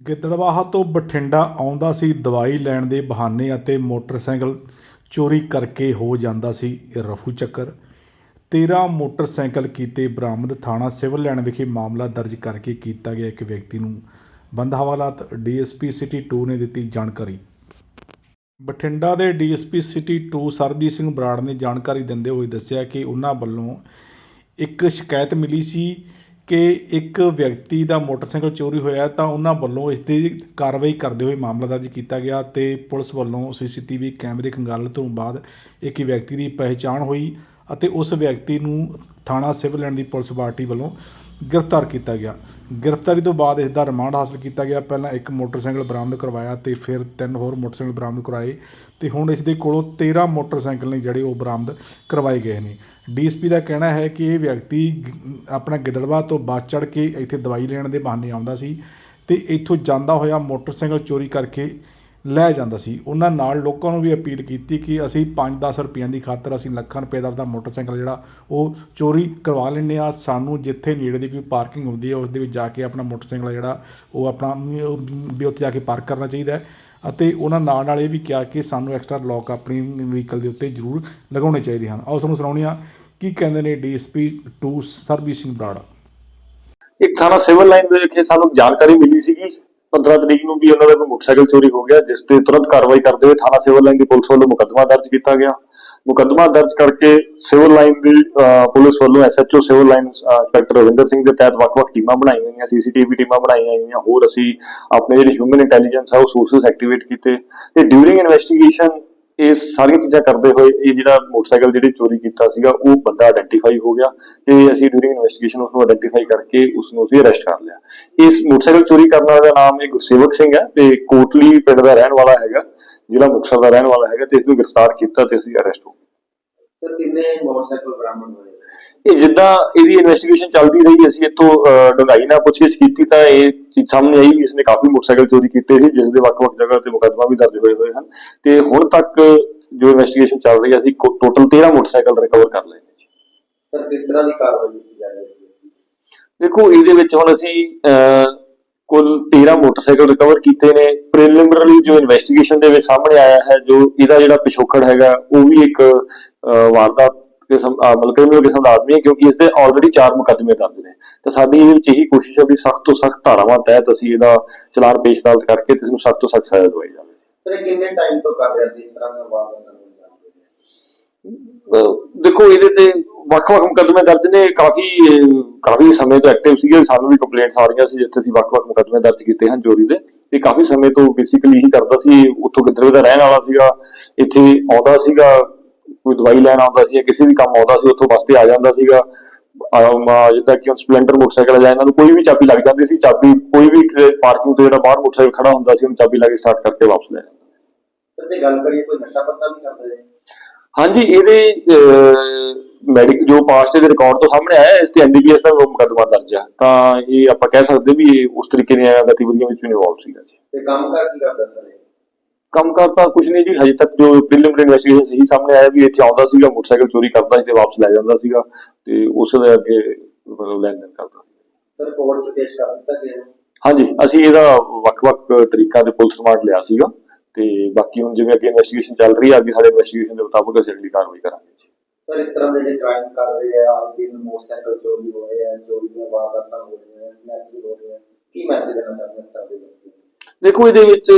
ਗਿੱਦੜਬਾਹਾ ਤੋਂ ਬਠਿੰਡਾ ਆਉਂਦਾ ਸੀ, ਦਵਾਈ ਲੈਣ ਦੇ ਬਹਾਨੇ ਅਤੇ ਮੋਟਰਸਾਈਕਲ ਚੋਰੀ ਕਰਕੇ ਹੋ ਜਾਂਦਾ ਸੀ ਰਫੂ ਚੱਕਰ। 13 ਮੋਟਰਸਾਈਕਲ ਕੀਤੇ ਬਰਾਮਦ, ਥਾਣਾ ਸਿਵਲ ਲਾਈਨ ਵਿਖੇ ਮਾਮਲਾ ਦਰਜ ਕਰਕੇ ਕੀਤਾ ਗਿਆ। ਇੱਕ ਵਿਅਕਤੀ ਨੂੰ ਬੰਦ ਹਵਾਲਾਤ, ਡੀਐਸਪੀ ਸਿਟੀ 2 ਨੇ ਦਿੱਤੀ ਜਾਣਕਾਰੀ। ਬਠਿੰਡਾ ਦੇ ਡੀਐਸਪੀ ਸਿਟੀ 2 ਸਰਬਜੀਤ ਸਿੰਘ ਬਰਾੜ ਨੇ ਜਾਣਕਾਰੀ ਦਿੰਦੇ ਹੋਏ ਦੱਸਿਆ ਕਿ ਉਹਨਾਂ ਵੱਲੋਂ ਇੱਕ ਸ਼ਿਕਾਇਤ ਮਿਲੀ ਸੀ ਕਿ ਇੱਕ ਵਿਅਕਤੀ ਦਾ ਮੋਟਰਸਾਈਕਲ ਚੋਰੀ ਹੋਇਆ ਤਾਂ ਉਹਨਾਂ ਵੱਲੋਂ ਇਸ ਦੀ ਕਾਰਵਾਈ ਕਰਦੇ ਹੋਏ ਮਾਮਲਾ ਦਰਜ ਕੀਤਾ ਗਿਆ ਤੇ ਪੁਲਿਸ ਵੱਲੋਂ ਸੀਸੀਟੀਵੀ ਕੈਮਰੇ ਖੰਗਾਲਣ ਤੋਂ ਬਾਅਦ ਇੱਕ ਵਿਅਕਤੀ ਦੀ ਪਹਿਚਾਣ ਹੋਈ। ਅਤੇ ਉਸ ਵਿਅਕਤੀ ਨੂੰ ਥਾਣਾ ਸਿਵਲ ਲਾਈਨ ਦੀ ਪੁਲਿਸ ਪਾਰਟੀ ਵੱਲੋਂ ਗ੍ਰਿਫਤਾਰ ਕੀਤਾ ਗਿਆ। ਗ੍ਰਿਫਤਾਰੀ ਤੋਂ ਬਾਅਦ ਇਸ ਦਾ ਰਿਮਾਂਡ ਹਾਸਲ ਕੀਤਾ ਗਿਆ। ਪਹਿਲਾਂ ਇੱਕ ਮੋਟਰਸਾਈਕਲ ਬਰਾਮਦ ਕਰਵਾਇਆ ਤੇ ਫਿਰ ਤਿੰਨ ਹੋਰ ਮੋਟਰਸਾਈਕਲ ਬਰਾਮਦ ਕਰਵਾਏ ਤੇ ਹੁਣ ਇਸ ਦੇ ਕੋਲੋਂ 13 ਮੋਟਰਸਾਈਕਲ ਨੇ ਜਿਹੜੇ ਉਹ ਬਰਾਮਦ ਕਰਵਾਏ ਗਏ ਨੇ। ਡੀਐਸਪੀ ਦਾ ਕਹਿਣਾ ਹੈ ਕਿ ਇਹ ਵਿਅਕਤੀ ਗ- ਆਪਣਾ ਗਿੱਦੜਵਾ ਤੋਂ ਬੱਸ ਚੜ ਕੇ ਇੱਥੇ ਦਵਾਈ ਲੈਣ ਦੇ ਬਹਾਨੇ ਆਉਂਦਾ ਸੀ ਤੇ ਇੱਥੋਂ ਜਾਂਦਾ ਹੋਇਆ ਮੋਟਰਸਾਈਕਲ ਚੋਰੀ ਕਰਕੇ ਲੈ ਜਾਂਦਾ ਸੀ। ਉਹਨਾਂ ਨਾਲ ਲੋਕਾਂ ਨੂੰ ਵੀ ਅਪੀਲ ਕੀਤੀ ਕਿ ਅਸੀਂ 5-10 ਰੁਪਈਆਂ ਦੀ ਖਾਤਰ ਅਸੀਂ ਲੱਖਾਂ ਰੁਪਏ ਦਾ ਆਪਦਾ ਮੋਟਰਸਾਈਕਲ ਜਿਹੜਾ ਉਹ ਚੋਰੀ ਕਰਵਾ ਲੈਂਦੇ ਆ ਸਾਨੂੰ ਜਿੱਥੇ ਨੇੜੇ ਦੀ ਕੋਈ ਪਾਰਕਿੰਗ ਹੁੰਦੀ ਹੈ, ਉਸ ਦੇ ਵਿੱਚ ਜਾ ਕੇ ਆਪਣਾ ਮੋਟਰਸਾਈਕਲ ਜਿਹੜਾ ਉਹ ਆਪਣਾ, ਵੀ ਉੱਥੇ ਜਾ ਕੇ ਪਾਰਕ ਕਰਨਾ ਚਾਹੀਦਾ ਅਤੇ ਉਹਨਾਂ ਨਾਲ ਨਾਲ ਇਹ ਵੀ ਕਿਹਾ ਕਿ ਸਾਨੂੰ ਐਕਸਟਰਾ ਲੋਕ ਆਪਣੀ ਵਹੀਕਲ ਦੇ ਉੱਤੇ ਜ਼ਰੂਰ ਲਗਾਉਣੇ ਚਾਹੀਦੇ ਹਨ। ਆਓ ਤੁਹਾਨੂੰ ਸੁਣਾਉਂਦੇ ਹਾਂ ਕੀ ਕਹਿੰਦੇ ਨੇ ਡੀਐਸਪੀ 2 ਸਰਬਜੀਤ ਸਿੰਘ ਬਰਾੜਾ। ਇੱਕ ਥਾਣਾ ਸਿਵਲ ਲਾਈਨ ਦੇ ਵਿਖੇ ਸਾਨੂੰ ਜਾਣਕਾਰੀ ਮਿਲੀ ਸੀਗੀ। 15 ਤਰੀਕ ਨੂੰ ਵੀ ਉਹਨਾਂ ਦਾ ਕੋਈ ਮੋਟਰਸਾਈਕਲ ਚੋਰੀ ਹੋ ਗਿਆ ਜਿਸ ਤੇ ਤੁਰੰਤ ਕਾਰਵਾਈ ਕਰਦੇ ਹੋਏ ਥਾਣਾ ਸਿਵਲ ਲਾਈਨ ਦੀ ਪੁਲਿਸ ਵੱਲੋਂ ਮੁਕੱਦਮਾ ਦਰਜ ਕੀਤਾ ਗਿਆ। ਮੁਕੱਦਮਾ ਦਰਜ ਕਰਕੇ ਸਿਵਲ ਲਾਈਨ ਦੀ ਅਹ, ਪੁਲਿਸ ਵੱਲੋਂ SHO civil line inspector Ravinder Singh ਦੇ ਤਹਿਤ ਵੱਖ-ਵੱਖ ਟੀਮਾਂ ਬਣਾਈਆਂ ਗਈਆਂ ਸੀਸੀਟੀਵੀ ਟੀਮਾਂ ਬਣਾਈਆਂ ਗਈਆਂ ਹੋਰ ਅਸੀਂ ਆਪਣੇ ਜਿਹੜੇ ਹਿਊਮਨ ਇੰਟੈਲੀਜੈਂਸ ਆ ਉਹ ਸੋਰਸਸ ਐਕਟੀਵੇਟ ਕੀਤੇ। ਤੇ ਡਿਊਰਿੰਗ ਇਨਵੈਸਟੀਗੇਸ਼ਨ ਇਹ ਸਾਰੀਆਂ ਚੀਜ਼ਾਂ ਕਰਦੇ ਹੋਏ ਇਹ ਜਿਹੜਾ ਮੋਟਰਸਾਈਕਲ ਜਿਹੜੇ ਚੋਰੀ ਕੀਤਾ ਸੀਗਾ, ਉਹ ਬੰਦਾ ਆਇਡੈਂਟੀਫਾਈ ਹੋ ਗਿਆ ਤੇ ਅਸੀਂ ਡਿਊਰਿੰਗ ਇਨਵੈਸਟੀਗੇਸ਼ਨ ਉਸ ਨੂੰ ਆਇਡੈਂਟੀਫਾਈ ਕਰਕੇ ਉਸ ਨੂੰ ਅਸੀਂ ਅਰੈਸਟ ਕਰ ਲਿਆ। ਇਸ ਮੋਟਰਸਾਈਕਲ ਚੋਰੀ ਕਰਨ ਵਾਲੇ ਦਾ ਨਾਮ ਇਹ ਗੁਰਸੇਵਕ ਸਿੰਘ ਹੈ ਤੇ ਕੋਟਲੀ ਪਿੰਡ ਦਾ ਰਹਿਣ ਵਾਲਾ ਹੈਗਾ, ਜ਼ਿਲ੍ਹਾ ਮੁਕਤਸਰ ਦਾ ਰਹਿਣ ਵਾਲਾ ਹੈਗਾ ਤੇ ਇਸ ਨੂੰ ਗ੍ਰਿਫਤਾਰ ਕੀਤਾ ਤੇ ਅਸੀਂ ਅਰੈਸਟ ਹੋ ਗਏ। ਸਰ ਕਿੰਨੇ ਮੋਟਰਸਾਈਕਲ ਬਰਾਮਦ ਹੋਏ ਇਹ ਜਿੱਦਾਂ ਇਹਦੀ ਇਨਵੈਸਟੀਗੇਸ਼ਨ ਚੱਲਦੀ ਰਹੀ ਅਸੀਂ ਇੱਥੋਂ ਡੂੰਘਾਈ ਨਾਲ ਪੁੱਛਗਿੱਛ ਕੀਤੀ ਤਾਂ ਇਹ ਚੀਜ਼ ਸਾਹਮਣੇ ਆਈ ਵੀ ਇਸਨੇ ਕਾਫੀ ਮੋਟਰਸਾਈਕਲ ਚੋਰੀ ਕੀਤੇ ਸੀ ਜਿਸ ਦੇ ਵੱਖ-ਵੱਖ ਜਗ੍ਹਾ ਤੇ ਮੁਕੱਦਮਾ ਵੀ ਦਰਜ ਹੋਏ ਹੋਏ ਹਨ। ਤੇ ਹੁਣ ਤੱਕ ਜੋ ਇਨਵੈਸਟੀਗੇਸ਼ਨ ਚੱਲ ਰਹੀ ਹੈ ਅਸੀਂ ਟੋਟਲ 13 ਮੋਟਰਸਾਈਕਲ ਰਿਕਵਰ ਕਰ ਲਏ ਨੇ ਜੀ। ਸਰ ਕਿਸ ਤਰ੍ਹਾਂ ਦੀ ਕਾਰਵਾਈ ਕੀਤੀ ਜਾ ਰਹੀ ਹੈ ਦੇਖੋ ਇਹਦੇ ਵਿੱਚ ਹੁਣ ਅਸੀਂ ਕੁੱਲ 13 ਮੋਟਰਸਾਈਕਲ ਰਿਕਵਰ ਕੀਤੇ ਨੇ। ਪ੍ਰੀਲਿਮਿਨਰੀ ਜੋ ਇਨਵੈਸਟੀਗੇਸ਼ਨ ਦੇ ਵਿੱਚ ਸਾਹਮਣੇ ਆਇਆ ਹੈ ਜੋ ਇਹਦਾ ਜਿਹੜਾ ਪਿਛੋਕੜ ਹੈਗਾ ਉਹ ਵੀ ਇੱਕ ਵਾਰਦਾਤ ਕਿਸਮ ਕ੍ਰਿਮੀਨਲ ਕਿਸਮ ਦਾ ਆਦਮੀ ਹੈ ਕਿਉਂਕਿ ਇਸ ਦੇ ਆਲਰੇਡੀ 4 ਮੁਕੱਦਮੇ ਦਰਜ ਨੇ। ਤਾਂ ਸਾਡੀ ਇਹਦੇ ਵਿੱਚ ਇਹੀ ਕੋਸ਼ਿਸ਼ ਹੈ ਵੀ ਸਖਤ ਤੋਂ ਸਖਤ ਧਾਰਾਵਾਂ ਤਹਿਤ ਅਸੀਂ ਇਹਦਾ ਚਲਾਨ ਪੇਸ਼ ਅਦਾਲਤ ਕਰਕੇ ਤੇ ਇਸ ਨੂੰ ਸਖਤ ਤੋਂ ਸਖਤ ਸਜ਼ਾ ਦਵਾਈ ਜਾਵੇ। ਸਰ ਕਿੰਨੇ ਟਾਈਮ ਤੋਂ ਕਰ ਰਿਹਾ ਸੀ? ਇਸ ਤਰ੍ਹਾਂ ਦਾ ਵਾਰਦਾਤ ਦੇਖੋ ਇਹਦੇ ਤੇ ਵੱਖ-ਵੱਖ ਮੁਕੱਦਮੇ ਦਰਜ ਨੇ। ਕਾਫੀ ਕਾਫੀ ਸਮੇਂ ਤੋਂ ਐਕਟਿਵ ਸੀਗੇ। ਸਾਨੂੰ ਵੀ ਕੰਪਲੇਂਟਸ ਆ ਰਹੀਆਂ ਸੀ ਜਿਸ ਅਸੀਂ ਵੱਖ-ਵੱਖ ਮੁਕੱਦਮੇ ਦਰਜ ਕੀਤੇ ਹਨ ਚੋਰੀ ਦੇ। ਤੇ ਕਾਫੀ ਸਮੇਂ ਤੋਂ ਬੇਸਿਕਲੀ ਇਹੀ ਕਰਦਾ ਸੀ। ਉੱਥੋਂ ਗਿੱਦੜਵੇ ਦਾ ਰਹਿਣ ਵਾਲਾ ਸੀਗਾ, ਇੱਥੇ ਆਉਂਦਾ ਸੀਗਾ, ਕੋਈ ਦਵਾਈ ਲੈਣ ਆਉਂਦਾ ਸੀ ਜਾਂ ਕਿਸੇ ਵੀ ਕੰਮ ਆਉਂਦਾ ਸੀ, ਉੱਥੋਂ ਬੱਸ ਆ ਜਾਂਦਾ ਸੀਗਾ। ਜਿੱਦਾਂ ਕਿ ਹੁਣ ਸਪਲੈਂਡਰ ਮੋਟਰਸਾਈਕਲ ਜਾਂ ਇਹਨਾਂ ਨੂੰ ਕੋਈ ਵੀ ਚਾਬੀ ਲੱਗ ਜਾਂਦੀ ਸੀ, ਚਾਬੀ ਕੋਈ ਵੀ ਪਾਰਕਿੰਗ ਤੋਂ ਜਿਹੜਾ ਬਾਹਰ ਮੋਟਰਸਾਈਕਲ ਖੜਾ ਹੁੰਦਾ ਸੀ, ਉਹਨੂੰ ਚਾਬੀ ਲਾ ਕੇ ਸਟਾਰਟ ਕਰਕੇ ਵਾਪਸ ਲੈ ਜਾਂਦਾ। ਸਰ ਗੱਲ ਕਰੀਏ ਕੋਈ ਨਸ਼ਾ ਪੱਤਾ ਵੀ ਕਰਦਾ ਹੈ? ਹਾਂਜੀ ਇਹਦੇ ਮੈਡੀਕ ਜੋ ਪਾਸਟ ਦੇ ਰਿਕਾਰਡ ਤੋਂ ਸਾਹਮਣੇ ਆਇਆ ਇਸ ਤੇ ਐਨਡੀਪੀਐਸ ਦਾ ਮੁਕੱਦਮਾ ਦਰਜ ਹੈ ਤਾਂ ਇਹ ਆਪਾਂ ਕਹਿ ਸਕਦੇ ਵੀ ਇਹ ਉਸ ਤਰੀਕੇ ਦੀਆਂ ਗਤੀਵਿਧੀਆਂ ਵਿੱਚ ਇਨਵੋਲਵ ਸੀਗਾ ਜੀ ਤੇ ਕੰਮ ਕਰ ਕੀ ਕਰਦਾ ਸਰ? ਕੰਮ ਕਰਤਾ ਕੁਝ ਨਹੀਂ ਜੀ ਹਜੇ ਤੱਕ ਜੋ ਪ੍ਰੀਲਿਮਿਨਰੀ ਇਨਵੈਸਟੀਗੇਸ਼ਨ ਸਹੀ ਸਾਹਮਣੇ ਆਇਆ ਵੀ ਇੱਥੇ ਆਉਂਦਾ ਸੀਗਾ ਮੋਟਰਸਾਈਕਲ ਚੋਰੀ ਕਰਦਾ ਸੀ ਤੇ ਵਾਪਸ ਲੈ ਜਾਂਦਾ ਸੀਗਾ ਤੇ ਉਸ ਦੇ ਅੱਗੇ ਮਤਲਬ ਲੈਣ ਦੇਣ ਕਰਦਾ ਸੀ ਸਰ ਕੋਰਟ ਚ ਪੇਸ਼ ਕਰ ਦਿੱਤਾ ਗਿਆ। ਹਾਂਜੀ ਅਸੀਂ ਇਹਦਾ ਵੱਖ-ਵੱਖ ਤਰੀਕਾ ਦੇ ਪੁਲਿਸ ਰਿਮਾਂਡ ਲਿਆ ਸੀਗਾ ਤੇ ਬਾਕੀ ਹੁਣ ਜਿਵੇਂ ਅੱਗੇ ਇਨਵੈਸਟੀਗੇਸ਼ਨ ਚੱਲ ਰਹੀ ਹੈ ਅੱਗੇ ਸਾਡੇ ਇਨਵੈਸਟੀਗੇਸ਼ਨ ਦੇ ਮੁਤਾਬਕ ਅਸੀਂ ਅਗਲੀ ਕਾਰਵਾਈ ਕਰਾਂਗੇ ਜੀ ਸਰ ਇਸ ਤਰ੍ਹਾਂ ਦੇ ਜੇ ਕ੍ਰਾਈਮ ਕਰ ਰਹੇ ਆ ਅੱਜ ਦਿਨ ਮੋਟਰਸਾਈਕਲ ਚੋਰੀ ਹੋ ਰਹੇ ਆ ਚੋਰੀ ਦੀਆਂ ਵਾਰਦਾਤਾਂ ਹੋ ਰਹੀਆਂ ਸਨੈਚਿੰਗ ਹੋ ਰਹੀਆਂ ਕੀ ਮੈਸੇਜ ਦੇਣਾ ਚਾਹੁੰਦੇ ਇਸ ਤਰ੍ਹਾਂ ਦੇ? ਦੇਖੋ ਇਹਦੇ ਵਿੱਚ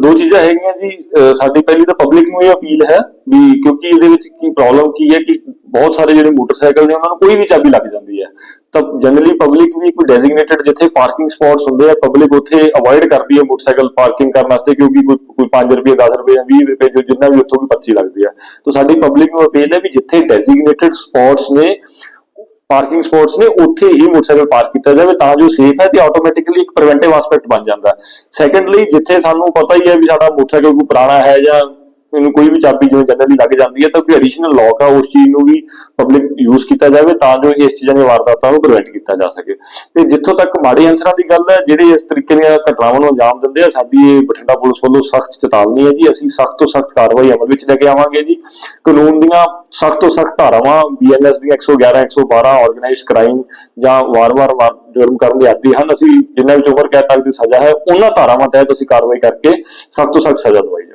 ਦੋ ਚੀਜ਼ਾਂ ਹੈਗੀਆਂ ਜੀ ਸਾਡੀ ਪਹਿਲੀ ਤਾਂ ਪਬਲਿਕ ਨੂੰ ਇਹ ਅਪੀਲ ਹੈ ਵੀ ਕਿਉਂਕਿ ਇਹਦੇ ਵਿੱਚ ਕੀ ਪ੍ਰੋਬਲਮ ਕੀ ਹੈ ਕਿ ਬਹੁਤ ਸਾਰੇ ਜਿਹੜੇ ਮੋਟਰਸਾਈਕਲ ਨੇ, ਉਹਨਾਂ ਨੂੰ ਕੋਈ ਵੀ ਚਾਬੀ ਲੱਗ ਜਾਂਦੀ ਹੈ। ਤਾਂ ਜਨਰਲੀ ਪਬਲਿਕ ਵੀ ਕੋਈ ਡੈਜ਼ਿਗਨੇਟਡ ਜਿੱਥੇ ਪਾਰਕਿੰਗ ਸਪੌਟਸ ਹੁੰਦੇ ਆ ਪਬਲਿਕ ਉੱਥੇ ਅਵੋਇਡ ਕਰਦੀ ਹੈ ਮੋਟਰਸਾਈਕਲ ਪਾਰਕਿੰਗ ਕਰਨ ਵਾਸਤੇ, ਕਿਉਂਕਿ ਕੋਈ ਕੋਈ 5 ਰੁਪਏ 10 ਰੁਪਏ ਜਾਂ 20 ਰੁਪਏ, ਜੋ ਜਿੰਨਾ ਵੀ ਉੱਥੋਂ ਵੀ ਪਰਚੀ ਲੱਗਦੀ ਹੈ। ਤਾਂ ਸਾਡੀ ਪਬਲਿਕ ਨੂੰ ਅਪੀਲ ਹੈ ਵੀ ਜਿੱਥੇ ਡੈਜ਼ਿਗਨੇਟਡ ਸਪੌਟਸ ਨੇ ਪਾਰਕਿੰਗ ਸਪੌਟਸ ਨੇ, ਉੱਥੇ ਹੀ ਮੋਟਰਸਾਈਕਲ ਪਾਰਕ ਕੀਤਾ ਜਾਵੇ ਤਾਂ ਜੋ ਸੇਫ ਹੈ ਤੇ ਆਟੋਮੈਟਿਕਲੀ ਇੱਕ ਪ੍ਰੀਵੈਂਟਿਵ ਐਸਪੈਕਟ ਬਣ ਜਾਂਦਾ। ਸੈਕੰਡਲੀ ਜਿੱਥੇ ਸਾਨੂੰ ਪਤਾ ਹੀ ਹੈ ਵੀ ਸਾਡਾ ਮੋਟਰਸਾਈਕਲ ਕੋਈ ਪੁਰਾਣਾ ਹੈ ਜਾਂ ਇਹਨੂੰ ਕੋਈ ਵੀ ਚਾਬੀ ਜਿਵੇਂ ਜਨਰਲੀ ਲੱਗ ਜਾਂਦੀ ਹੈ ਤਾਂ ਕੋਈ ਐਡੀਸ਼ਨਲ ਲੌਕ ਆ, ਉਸ ਚੀਜ਼ ਨੂੰ ਵੀ ਪਬਲਿਕ ਯੂਜ਼ ਕੀਤਾ ਜਾਵੇ ਤਾਂ ਜੋ ਇਸ ਚੀਜ਼ਾਂ ਦੀਆਂ ਵਾਰਦਾਤਾਂ ਨੂੰ ਪ੍ਰੀਵੈਂਟ ਕੀਤਾ ਜਾ ਸਕੇ। ਤੇ ਜਿੱਥੋਂ ਤੱਕ ਮਾੜੇ ਅੰਸਰਾਂ ਦੀ ਗੱਲ ਹੈ, ਜਿਹੜੇ ਇਸ ਤਰੀਕੇ ਦੀਆਂ ਘਟਨਾਵਾਂ ਨੂੰ ਅੰਜਾਮ ਦਿੰਦੇ ਆ, ਸਾਡੀ ਇਹ ਬਠਿੰਡਾ ਪੁਲਿਸ ਵੱਲੋਂ ਸਖਤ ਚੇਤਾਵਨੀ ਹੈ ਜੀ। ਅਸੀਂ ਸਖਤ ਤੋਂ ਸਖਤ ਕਾਰਵਾਈ ਅਮਲ ਵਿੱਚ ਲੈ ਕੇ ਆਵਾਂਗੇ ਜੀ। ਕਾਨੂੰਨ ਦੀਆਂ ਸਖਤ ਤੋਂ ਸਖਤ ਧਾਰਾਵਾਂ ਬੀਐਨਐਸ ਦੀਆਂ 111 112 ਆਰਗੇਨਾਈਜ਼ਡ ਕ੍ਰਾਈਮ ਜਾਂ ਵਾਰ-ਵਾਰ ਵਾਰ ਜੁਰਮ ਕਰਨ ਦੇ ਆਦੀ ਹਨ। ਅਸੀਂ ਜਿੰਨਾ ਵਿੱਚ ਉਮਰ ਕੈਦ ਤੱਕ ਦੀ ਸਜ਼ਾ ਹੈ, ਉਹਨਾਂ ਧਾਰਾਵਾਂ ਤਹਿਤ ਅਸੀਂ ਕਾਰਵਾਈ ਕਰਕੇ ਸਖਤ ਤੋਂ ਸਖਤ ਸਜ਼ਾ ਦਵਾਈ ਜਾਵੇ